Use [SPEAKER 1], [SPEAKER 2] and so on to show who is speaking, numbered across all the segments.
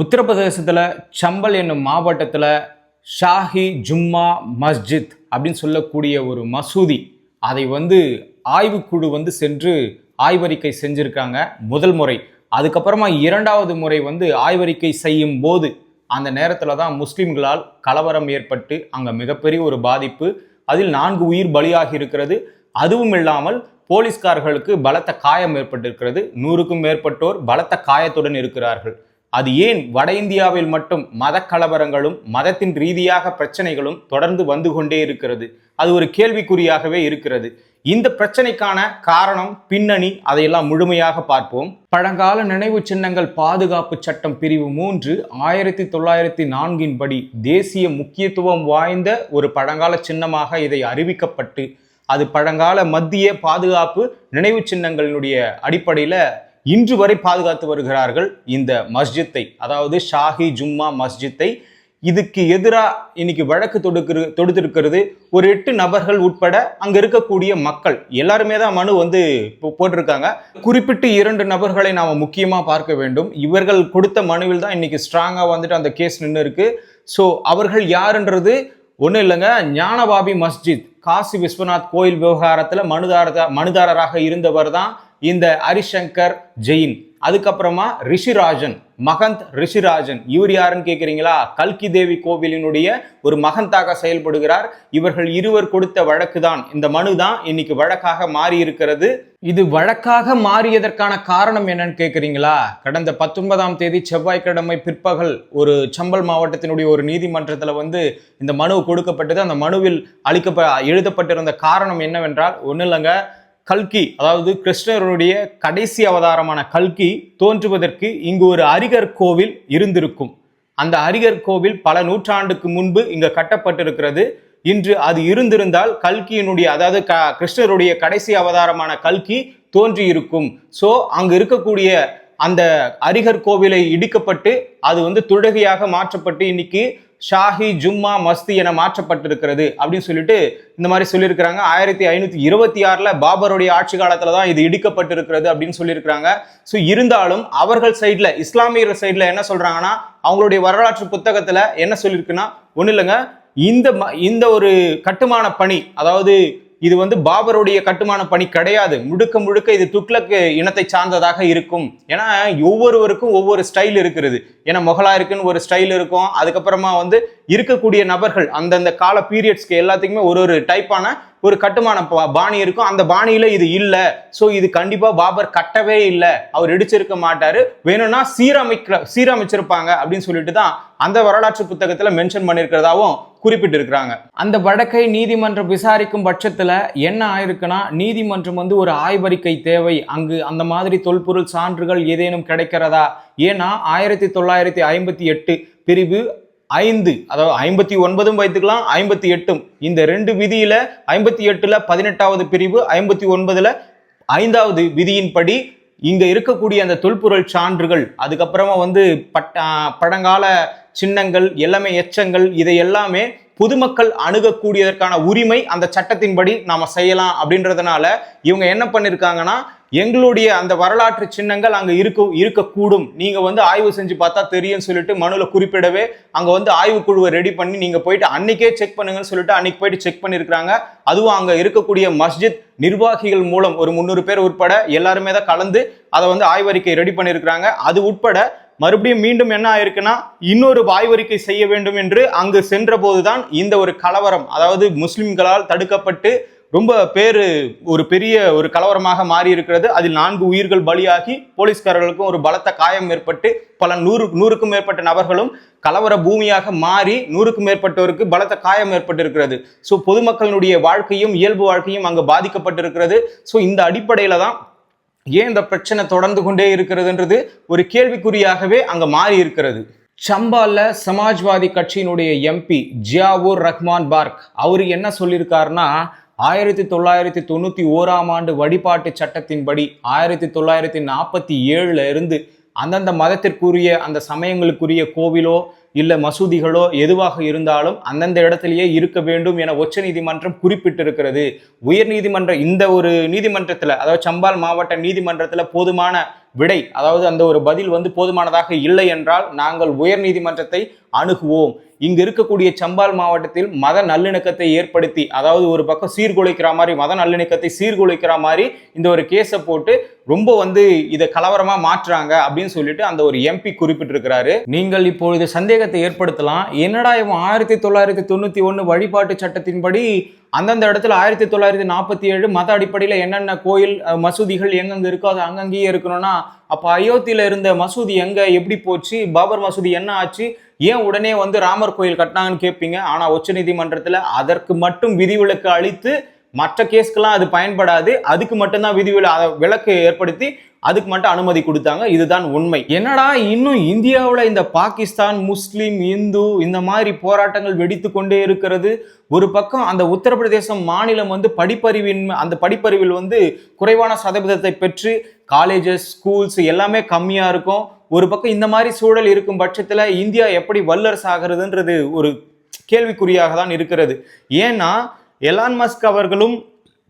[SPEAKER 1] உத்தரப்பிரதேசத்தில் சம்பல் என்னும் மாவட்டத்தில் ஷாஹி ஜும்மா மஸ்ஜித் அப்படின்னு சொல்லக்கூடிய ஒரு மசூதி. அதை வந்து ஆய்வுக்குழு வந்து சென்று ஆய்வறிக்கை செஞ்சுருக்காங்க முதல் முறை. அதுக்கப்புறமா இரண்டாவது முறை வந்து ஆய்வறிக்கை செய்யும் போது அந்த நேரத்தில் தான் முஸ்லீம்களால் கலவரம் ஏற்பட்டு அங்கே மிகப்பெரிய ஒரு பாதிப்பு. அதில் நான்கு உயிர் பலியாகி இருக்கிறது. அதுவும் இல்லாமல் போலீஸ்காரர்களுக்கு பலத்த காயம் ஏற்பட்டிருக்கிறது. நூறுக்கும் மேற்பட்டோர் பலத்த காயத்துடன் இருக்கிறார்கள். அது ஏன் வட இந்தியாவில் மட்டும் மத கலவரங்களும் மதத்தின் ரீதியாக பிரச்சனைகளும் தொடர்ந்து வந்து கொண்டே இருக்கிறது? அது ஒரு கேள்விக்குறியாகவே இருக்கிறது. இந்த பிரச்சனைக்கான காரணம் பின்னணி அதையெல்லாம் முழுமையாக பார்ப்போம். பழங்கால நினைவு சின்னங்கள் பாதுகாப்பு சட்டம் பிரிவு மூன்று ஆயிரத்தி தொள்ளாயிரத்தி நான்கின் படி தேசிய முக்கியத்துவம் வாய்ந்த ஒரு பழங்கால சின்னமாக இதை அறிவிக்கப்பட்டு அது பழங்கால மத்திய பாதுகாப்பு நினைவு சின்னங்களினுடைய அடிப்படையில் இன்று வரை பாதுகாத்து வருகிறார்கள் இந்த மஸ்ஜித்தை அதாவது ஷாஹி ஜும்மா மஸ்ஜித்தை. இதுக்கு எதிராக இன்னைக்கு வழக்கு தொடுக்கிற தொடுத்திருக்கிறது. ஒரு எட்டு நபர்கள் உட்பட அங்கே இருக்கக்கூடிய மக்கள் எல்லாருமே தான் மனு வந்து இப்போ போட்டிருக்காங்க. குறிப்பிட்டு இரண்டு நபர்களை நாம் முக்கியமாக பார்க்க வேண்டும். இவர்கள் கொடுத்த மனுவில் தான் இன்னைக்கு ஸ்ட்ராங்காக வந்துட்டு அந்த கேஸ் நின்று இருக்கு ஸோ அவர்கள் யாருன்றது ஒன்றும் இல்லைங்க. ஞானபாபி மஸ்ஜித் காசி விஸ்வநாத் கோயில் விவகாரத்தில் மனுதாரதா மனுதாரராக இருந்தவர் தான் இந்த ஹரிசங்கர் ஜெயின் அதுக்கப்புறமா ரிஷிராஜன் மகந்த் ரிஷிராஜன். இவர் யாருன்னு கேட்குறீங்களா கல்கி தேவி கோவிலினுடைய ஒரு மகந்தாக செயல்படுகிறார். இவர்கள் இருவர் கொடுத்த வழக்கு தான் இந்த மனு தான் இன்னைக்கு வழக்காக மாறி இருக்கிறது இது வழக்காக மாறியதற்கான காரணம் என்னன்னு கேட்குறீங்களா கடந்த பத்தொன்பதாம் தேதி செவ்வாய்க்கிழமை பிற்பகல் ஒரு சம்பல் மாவட்டத்தினுடைய ஒரு நீதிமன்றத்தில் வந்து இந்த மனு கொடுக்கப்பட்டது. அந்த மனுவில் அளிக்கப்ப எழுதப்பட்டிருந்த காரணம் என்னவென்றால் ஒன்றும் இல்லைங்க கல்கி அதாவது கிருஷ்ணருடைய கடைசி அவதாரமான கல்கி தோன்றுவதற்கு இங்கு ஒரு அரிகர் கோவில் இருந்திருக்கும். அந்த அரிகர் கோவில் பல நூற்றாண்டுக்கு முன்பு இங்கு கட்டப்பட்டிருக்கிறது. இன்று அது இருந்திருந்தால் கல்கியினுடைய அதாவது க கிருஷ்ணருடைய கடைசி அவதாரமான கல்கி தோன்றி இருக்கும் ஸோ அங்கு இருக்கக்கூடிய அந்த அரிகர் கோவிலை இடிக்கப்பட்டு அது வந்து துழகையாக மாற்றப்பட்டு இன்னைக்கு ஷாஹி ஜும்மா மஸ்தி என மாற்றப்பட்டிருக்கிறது அப்படின்னு சொல்லிட்டு இந்த மாதிரி சொல்லியிருக்கிறாங்க. ஆயிரத்தி ஐநூற்றி இருபத்தி ஆறில் பாபருடைய ஆட்சி காலத்தில் தான் இது இடிக்கப்பட்டிருக்கிறது அப்படின்னு சொல்லியிருக்கிறாங்க. ஸோ இருந்தாலும் அவர்கள் சைடில் இஸ்லாமியர் சைடில் என்ன சொல்கிறாங்கன்னா அவங்களுடைய வரலாற்று புத்தகத்தில் என்ன சொல்லியிருக்குன்னா ஒன்றும் இல்லைங்க இந்த ம- இந்த ஒரு கட்டுமான பணி அதாவது இது வந்து பாபருடைய கட்டுமான பணி கிடையாது. முழுக்க முழுக்க இது துக்ளக் இனத்தை சார்ந்ததாக இருக்கும். ஏன்னா ஒவ்வொருவருக்கும் ஒவ்வொரு ஸ்டைல் இருக்கிறது. ஏன்னா முகலாயருக்குன்னு ஒரு ஸ்டைல் இருக்கும். அதுக்கப்புறமா வந்து இருக்கக்கூடிய நபர்கள் அந்தந்த கால பீரியட்ஸ்க்கு எல்லாத்துக்குமே ஒரு ஒரு டைப்பான ஒரு கட்டுமான பா- பாணி இருக்கும். அந்த பாணியில இது இல்லை. ஸோ இது கண்டிப்பா பாபர் கட்டவே இல்லை. அவர் இடிச்சிருக்க மாட்டாரு. வேணும்னா சீரமைக்க சீரமைச்சிருப்பாங்க அப்படின்னு சொல்லிட்டு தான் அந்த வரலாற்று புத்தகத்துல மென்ஷன் பண்ணியிருக்கிறதாவும் குறிப்பிட்டு இருக்கிறாங்க அந்த வழக்கை நீதிமன்றம் விசாரிக்கும் பட்சத்துல என்ன ஆயிருக்குன்னா நீதிமன்றம் வந்து ஒரு ஆய்வறிக்கை தேவை. அங்கு அந்த மாதிரி தொல்பொருள் சான்றுகள் ஏதேனும் கிடைக்கிறதா? ஏன்னா ஆயிரத்தி தொள்ளாயிரத்தி ஐம்பத்தி எட்டு பிரிவு ஐந்து அதாவது ஐம்பத்தி ஒன்பதும் வைத்துக்கலாம் ஐம்பத்தி எட்டும். இந்த ரெண்டு விதியில ஐம்பத்தி எட்டுல பதினெட்டாவது பிரிவு ஐம்பத்தி ஒன்பதுல ஐந்தாவது விதியின்படி இங்க இருக்கக்கூடிய அந்த தொல்பொருள் சான்றுகள் அதுக்கப்புறமா வந்து பட்ட பழங்கால சின்னங்கள் எல்லாமே எச்சங்கள் இதை எல்லாமே பொதுமக்கள் அணுகக்கூடியதற்கான உரிமை அந்த சட்டத்தின்படி நாம செய்யலாம் அப்படின்றதுனால இவங்க என்ன பண்ணிருக்காங்கன்னா எங்களுடைய அந்த வரலாற்று சின்னங்கள் அங்கே இருக்க இருக்கக்கூடும். நீங்கள் வந்து ஆய்வு செஞ்சு பார்த்தா தெரியும்னு சொல்லிட்டு மனுவில் குறிப்பிடவே அங்கே வந்து ஆய்வுக்குழுவை ரெடி பண்ணி நீங்கள் போயிட்டு அன்னைக்கே செக் பண்ணுங்கன்னு சொல்லிட்டு அன்னைக்கு போயிட்டு செக் பண்ணிருக்காங்க அதுவும் அங்கே இருக்கக்கூடிய மஸ்ஜித் நிர்வாகிகள் மூலம் ஒரு முந்நூறு பேர் உட்பட எல்லாருமே தான் கலந்து அதை வந்து ஆய்வறிக்கை ரெடி பண்ணியிருக்கிறாங்க. அது உட்பட மறுபடியும் மீண்டும் என்ன ஆயிருக்குன்னா இன்னொரு ஆய்வறிக்கை செய்ய வேண்டும் என்று அங்கு சென்ற போதுதான் இந்த ஒரு கலவரம் அதாவது முஸ்லிம்களால் தடுக்கப்பட்டு ரொம்ப பேர் ஒரு பெரிய ஒரு கலவரமாக மாறி இருக்கிறது அதில் நான்கு உயிர்கள் பலியாகி போலீஸ்காரர்களுக்கும் ஒரு பலத்த காயம் ஏற்பட்டு பல நூறு நூறுக்கும் மேற்பட்ட நபர்களும் கலவர பூமியாக மாறி நூறுக்கும் மேற்பட்டோருக்கு பலத்த காயம் ஏற்பட்டிருக்கிறது. ஸோ பொதுமக்களுடைய வாழ்க்கையும் இயல்பு வாழ்க்கையும் அங்கு பாதிக்கப்பட்டிருக்கிறது. ஸோ இந்த அடிப்படையில் தான் ஏன் இந்த பிரச்சனை தொடர்ந்து கொண்டே இருக்கிறதுன்றது ஒரு கேள்விக்குறியாகவே அங்கே மாறி இருக்கிறது சம்பால சமாஜ்வாதி கட்சியினுடைய எம்பி ஜியாவூர் ரஹ்மான் பார்க் அவர் என்ன சொல்லியிருக்காருன்னா ஆயிரத்தி தொள்ளாயிரத்தி தொண்ணூற்றி ஓராம் ஆண்டு வழிபாட்டு சட்டத்தின்படி ஆயிரத்தி தொள்ளாயிரத்தி நாற்பத்தி ஏழுல இருந்து அந்தந்த மதத்திற்குரிய அந்த சமயங்களுக்குரிய கோவிலோ இல்லை மசூதிகளோ எதுவாக இருந்தாலும் அந்தந்த இடத்திலேயே இருக்க வேண்டும் என உச்ச நீதிமன்றம் குறிப்பிட்டிருக்கிறது. உயர்நீதிமன்ற இந்த ஒரு நீதிமன்றத்தில் அதாவது சம்பால் மாவட்ட நீதிமன்றத்தில் போதுமான விடை அதாவது அந்த ஒரு பதில் வந்து போதுமானதாக இல்லை என்றால் நாங்கள் உயர் நீதிமன்றத்தை அணுகுவோம். இங்கு இருக்கக்கூடிய சம்பால் மாவட்டத்தில் மத நல்லிணக்கத்தை ஏற்படுத்தி அதாவது ஒரு பக்கம் சீர்குலைக்கிற மாதிரி மத நல்லிணக்கத்தை சீர்குலைக்கிற மாதிரி இந்த ஒரு கேஸை போட்டு ரொம்ப வந்து இதை கலவரமா மாற்றுறாங்க அப்படின்னு சொல்லிட்டு அந்த ஒரு எம்பி குறிப்பிட்டிருக்கிறாரு. நீங்கள் இப்பொழுது சந்தேகத்தை ஏற்படுத்தலாம். என்னடா இவன் ஆயிரத்தி தொள்ளாயிரத்தி தொண்ணூத்தி ஒன்று வழிபாட்டு சட்டத்தின்படி அந்தந்த இடத்துல ஆயிரத்தி தொள்ளாயிரத்தி நாற்பத்தி ஏழு மத அடிப்படையில் என்னென்ன கோயில் மசூதிகள் எங்கெங்கே இருக்கோ அது அங்கங்கேயே இருக்கணும்னா அப்போ அயோத்தியில் இருந்த மசூதி எங்கே எப்படி போச்சு பாபர் மசூதி என்ன ஆச்சு ஏன் உடனே வந்து ராமர் கோயில் கட்டினாங்கன்னு கேட்பீங்க ஆனால் உச்சநீதிமன்றத்தில் அதற்கு மட்டும் விதிவிலக்கு அளித்து மற்ற கேஸ்க்கெல்லாம் அது பயன்படாது. அதுக்கு மட்டும்தான் விதிவில அதை விலக்கு ஏற்படுத்தி அதுக்கு மட்டும் அனுமதி கொடுத்தாங்க. இதுதான் உண்மை. என்னடா இன்னும் இந்தியாவில் இந்த பாகிஸ்தான் முஸ்லீம் இந்து இந்த மாதிரி போராட்டங்கள் வெடித்து கொண்டே இருக்கிறது? ஒரு பக்கம் அந்த உத்தரப்பிரதேசம் மாநிலம் வந்து படிப்பறிவின் அந்த படிப்பறிவில் வந்து குறைவான சதவீதத்தை பெற்று காலேஜஸ் ஸ்கூல்ஸ் எல்லாமே கம்மியாக இருக்கும். ஒரு பக்கம் இந்த மாதிரி சூழல் இருக்கும் பட்சத்தில் இந்தியா எப்படி வல்லரசு ஆகிறதுன்றது ஒரு கேள்விக்குறியாக தான் இருக்கிறது. ஏன்னா எலான் மஸ்க் அவர்களும்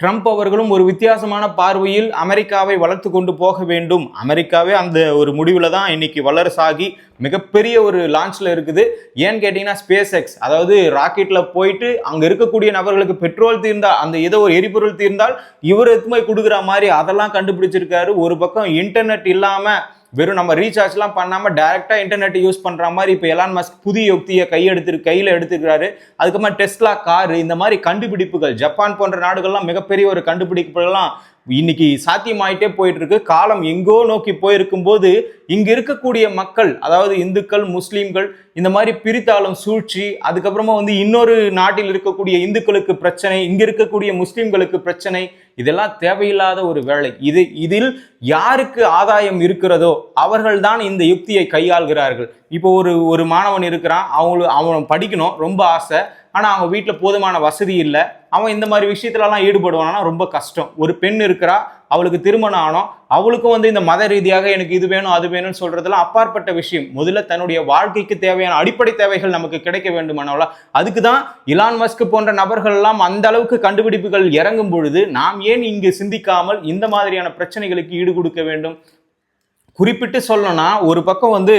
[SPEAKER 1] ட்ரம்ப் அவர்களும் ஒரு வித்தியாசமான பார்வையில் அமெரிக்காவை வளர்த்து கொண்டு போக வேண்டும். அமெரிக்காவே அந்த ஒரு முடிவில் தான் இன்னைக்கு வல்லரசாகி மிகப்பெரிய ஒரு லான்ச்சில் இருக்குது. ஏன்னு கேட்டிங்கன்னா ஸ்பேஸ் எக்ஸ் அதாவது ராக்கெட்டில் போயிட்டு அங்கே இருக்கக்கூடிய நபர்களுக்கு பெட்ரோல் தீர்ந்தால் அந்த ஏதோ ஒரு எரிபொருள் தீர்ந்தால் இவர் எத்துமை கொடுக்குற மாதிரி அதெல்லாம் கண்டுபிடிச்சிருக்காரு. ஒரு பக்கம் இன்டர்நெட் இல்லாமல் வெறும் நம்ம ரீசார்ஜ்லாம் பண்ணாமல் டேரெக்டாக இன்டர்நெட் யூஸ் பண்ணுற மாதிரி இப்போ எலான் மஸ்க் புதிய யுக்தியை கையெடுத்து கையில் எடுத்துக்கிறாரு அதுக்கப்புறமா டெஸ்லா கார் இந்த மாதிரி கண்டுபிடிப்புகள் ஜப்பான் போன்ற நாடுகள்லாம் மிகப்பெரிய ஒரு கண்டுபிடிப்புகள்லாம் இன்னைக்கு சாத்தியமாயிட்டே போயிட்டு இருக்கு காலம் எங்கோ நோக்கி போயிருக்கும் போது இருக்கக்கூடிய மக்கள் அதாவது இந்துக்கள் முஸ்லீம்கள் இந்த மாதிரி பிரித்தாளும் சூழ்ச்சி அதுக்கப்புறமா வந்து இன்னொரு நாட்டில் இருக்கக்கூடிய இந்துக்களுக்கு பிரச்சனை இங்க இருக்கக்கூடிய முஸ்லீம்களுக்கு பிரச்சனை இதெல்லாம் தேவையில்லாத ஒரு வேலை. இது இதில் யாருக்கு ஆதாயம் இருக்கிறதோ அவர்கள்தான் இந்த யுக்தியை கையாள்கிறார்கள். இப்போ ஒரு ஒரு மாணவன் இருக்கிறான் அவங்களுக்கு அவன் படிக்கணும் ரொம்ப ஆசை ஆனால் அவங்க வீட்டில் போதுமான வசதி இல்லை. அவன் இந்த மாதிரி விஷயத்துலலாம் ஈடுபடுவானா? ரொம்ப கஷ்டம். ஒரு பெண் இருக்கிறா அவளுக்கு திருமணம் ஆனோம் அவளுக்கும் வந்து இந்த மத ரீதியாக எனக்கு இது வேணும் அது வேணும்னு சொல்றதெல்லாம் அப்பாற்பட்ட விஷயம். முதல்ல தன்னுடைய வாழ்க்கைக்கு தேவையான அடிப்படை தேவைகள் நமக்கு கிடைக்க வேண்டுமானவள? அதுக்கு தான் இலான் மஸ்க் போன்ற நபர்கள் எல்லாம் அந்த அளவுக்கு கண்டுபிடிப்புகள் இறங்கும் பொழுது நாம் ஏன் இங்கு சிந்திக்காமல் இந்த மாதிரியான பிரச்சனைகளுக்கு ஈடு கொடுக்க வேண்டும்? குறிப்பிட்டு சொல்லணும்னா ஒரு பக்கம் வந்து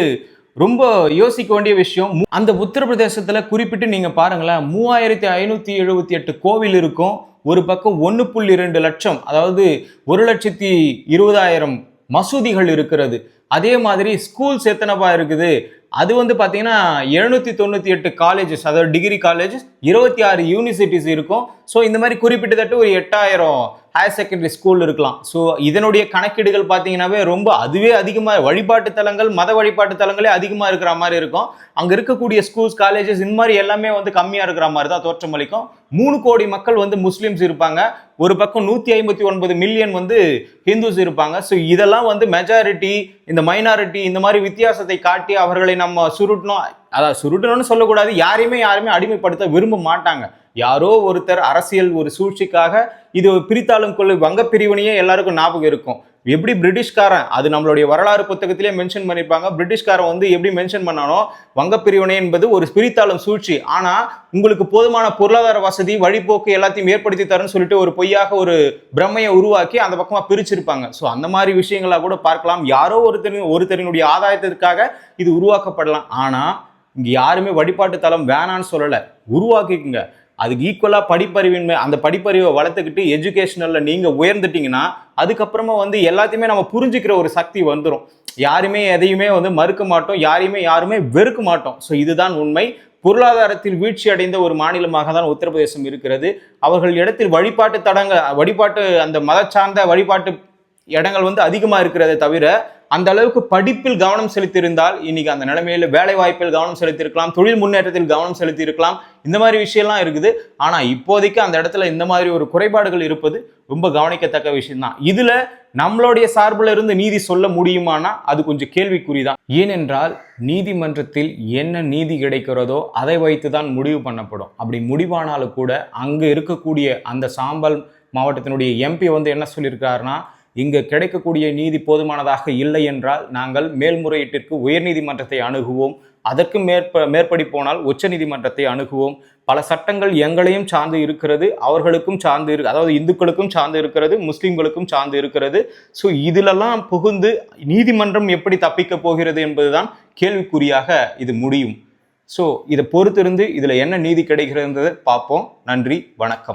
[SPEAKER 1] ரொம்ப யோசிக்க வேண்டிய விஷயம் அந்த உத்தரப்பிரதேசத்தில் குறிப்பிட்டு நீங்கள் பாருங்களேன் மூவாயிரத்தி ஐநூற்றி எழுபத்தி எட்டு கோவில் இருக்கும். ஒரு பக்கம் ஒன்று புள்ளி ரெண்டு லட்சம் அதாவது ஒரு லட்சத்தி இருபதாயிரம் மசூதிகள் இருக்கிறது. அதே மாதிரி ஸ்கூல்ஸ் எத்தனைப்பா இருக்குது. அது வந்து பார்த்தீங்கன்னா எழுநூற்றி தொண்ணூற்றி எட்டு காலேஜஸ் அதாவது டிகிரி காலேஜஸ் இருபத்தி ஆறு யூனிவர்சிட்டிஸ் இருக்கும். ஸோ இந்த மாதிரி குறிப்பிட்டத்தட்ட ஒரு எட்டாயிரம் ஹையர் செகண்டரி ஸ்கூல் இருக்கலாம். ஸோ இதனுடைய கணக்கீடுகள் பார்த்தீங்கன்னாவே ரொம்ப அதுவே அதிகமாக வழிபாட்டு தலங்கள் மத வழிபாட்டு தலங்களே அதிகமாக இருக்கிற மாதிரி இருக்கும். அங்கே இருக்கக்கூடிய ஸ்கூல்ஸ் காலேஜஸ் இந்த மாதிரி எல்லாமே வந்து கம்மியாக இருக்கிற மாதிரி தான் தோற்றமளிக்கும் மூணு கோடி மக்கள் வந்து முஸ்லீம்ஸ் இருப்பாங்க. ஒரு பக்கம் நூற்றி ஐம்பத்தி ஒன்பது மில்லியன் வந்து ஹிந்துஸ் இருப்பாங்க. ஸோ இதெல்லாம் வந்து மெஜாரிட்டி இந்த மைனாரிட்டி இந்த மாதிரி வித்தியாசத்தை காட்டி அவர்களை நம்ம சுருட்டணும். அதாவது சுருட்டணும்னு சொல்லக்கூடாது. யாரையுமே யாருமே அடிமைப்படுத்த விரும்ப மாட்டாங்க. யாரோ ஒருத்தர் அரசியல் ஒரு சூழ்ச்சிக்காக இது பிரித்தாளும் கொள்ளு வங்க பிரிவினையே எல்லாருக்கும் ஞாபகம் இருக்கும். எப்படி பிரிட்டிஷ்காரன் அது நம்மளுடைய வரலாறு புத்தகத்திலே மென்ஷன் பண்ணியிருப்பாங்க பிரிட்டிஷ்காரன் வந்து எப்படி மென்ஷன் பண்ணானோ வங்க பிரிவினை என்பது ஒரு பிரித்தாளும் சூழ்ச்சி. ஆனா உங்களுக்கு போதுமான பொருளாதார வசதி வழிபோக்கு எல்லாத்தையும் ஏற்படுத்தி தரேன்னு சொல்லிட்டு ஒரு பொய்யாக ஒரு பிரம்மையை உருவாக்கி அந்த பக்கமா பிரிச்சிருப்பாங்க. ஸோ அந்த மாதிரி விஷயங்களா கூட பார்க்கலாம். யாரோ ஒருத்தரின் ஒருத்தரினுடைய ஆதாயத்திற்காக இது உருவாக்கப்படலாம். ஆனா இங்க யாருமே வழிபாட்டு தளம் வேணான்னு சொல்லலை. உருவாக்கிக்குங்க. அதுக்கு ஈக்குவலாக படிப்பறிவின்மை அந்த படிப்பறிவை வளர்த்துக்கிட்டு எஜுகேஷனலில் நீங்கள் உயர்ந்துட்டீங்கன்னா அதுக்கப்புறமா வந்து எல்லாத்தையுமே நம்ம புரிஞ்சுக்கிற ஒரு சக்தி வந்துடும் யாருமே எதையுமே வந்து மறுக்க மாட்டோம் யாரையுமே யாருமே வெறுக்க மாட்டோம். ஸோ இதுதான் உண்மை. பொருளாதாரத்தில் வீழ்ச்சி அடைந்த ஒரு மாநிலமாக தான் உத்தரப்பிரதேசம் இருக்கிறது. அவர்கள் இடத்தில் வழிபாட்டு தடங்க வழிபாட்டு அந்த மத சார்ந்த வழிபாட்டு இடங்கள் வந்து அதிகமாக இருக்கிறதே தவிர அந்த அளவுக்கு படிப்பில் கவனம் செலுத்தியிருந்தால் இன்னைக்கு அந்த நிலைமையில வேலை வாய்ப்பில் கவனம் செலுத்தியிருக்கலாம் தொழில் முன்னேற்றத்தில் கவனம் செலுத்தியிருக்கலாம் இந்த மாதிரி விஷயம்லாம் இருக்குது. ஆனால் இப்போதைக்கு அந்த இடத்துல இந்த மாதிரி ஒரு குறைபாடுகள் இருப்பது ரொம்ப கவனிக்கத்தக்க விஷயம்தான். இதுல நம்மளுடைய சார்பில் இருந்து நீதி சொல்ல முடியுமானா அது கொஞ்சம் கேள்விக்குறி தான் ஏனென்றால் நீதிமன்றத்தில் என்ன நீதி கிடைக்கிறதோ அதை வைத்து தான் முடிவு பண்ணப்படும். அப்படி முடிவானாலும் கூட அங்கே இருக்கக்கூடிய அந்த சாம்பல் மாவட்டத்தினுடைய எம்பி வந்து என்ன சொல்லியிருக்காருன்னா இங்கு கிடைக்கக்கூடிய நீதி போதுமானதாக இல்லை என்றால் நாங்கள் மேல்முறையீட்டிற்கு உயர்நீதிமன்றத்தை அணுகுவோம். அதற்கு மேற்ப மேற்படி போனால் உச்சநீதிமன்றத்தை அணுகுவோம். பல சட்டங்கள் எங்களையும் சார்ந்து இருக்கிறது அவர்களுக்கும் சார்ந்து இரு அதாவது இந்துக்களுக்கும் சார்ந்து இருக்கிறது முஸ்லீம்களுக்கும் சார்ந்து இருக்கிறது. ஸோ இதிலெல்லாம் புகுந்து நீதிமன்றம் எப்படி தப்பிக்க போகிறது என்பதுதான் கேள்விக்குறியாக இது முடியும். ஸோ இதை பொறுத்திருந்து இதில் என்ன நீதி கிடைக்கிறதுன்றதை பார்ப்போம். நன்றி வணக்கம்.